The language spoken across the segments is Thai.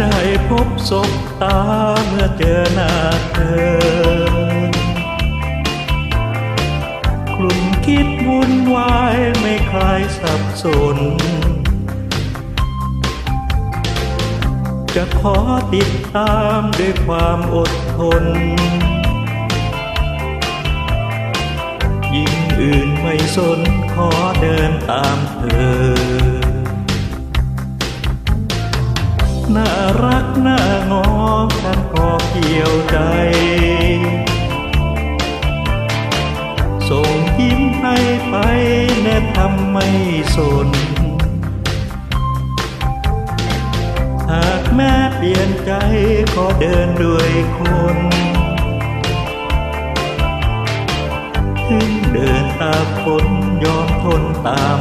ได้พบศบตาเมื่อเจอหน้าเธอ กลุ่มคิดวุ่นวายไม่คลายสับสน จะขอติดตามด้วยความอดทน ยิ่งอื่นไม่สนขอเดินตามเธอ รักน่างอฉันก็เกี่ยวใจ ส่งยิ้มให้ไปแน่ทำไม่สน หากแม่เปลี่ยนใจขอเดินด้วยคนถึงเดินตามคนยอมทนตาม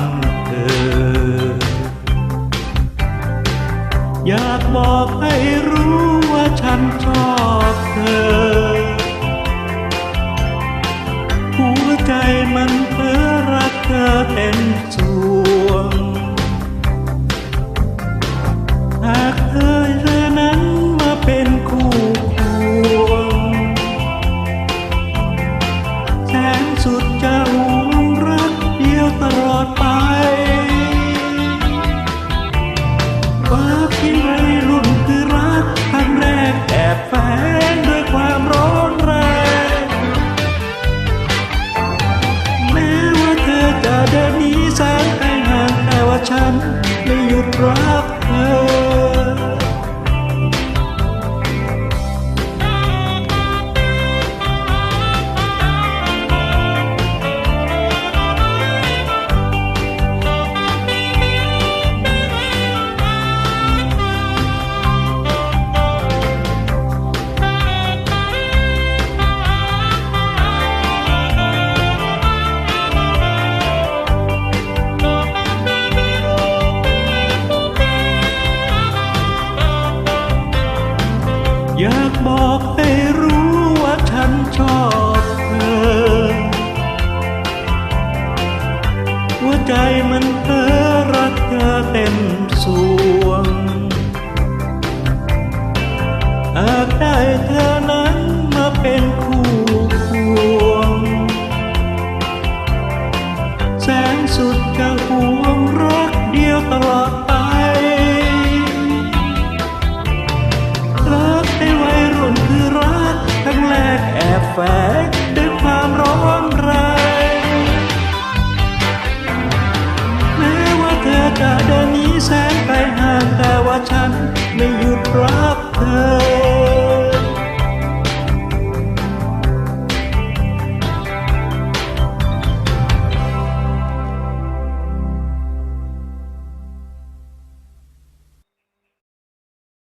รู้ว่าฉันชอบเธอ หัวใจมันเพ้อรักเธอเต็มสวงหากเธอเธอนั้นมาเป็นคู่ควงแสนสุดจะหว ดแฟนด้วยความร้อนแรงแม้ว่าเธอจะเดินหนีแสนไกลห่างแต่ว่าฉันไม่หยุดรัก บอกให้รู้ว่าฉันชอบเธอ หัวใจมันเพ้อรักเธอเต็มสูง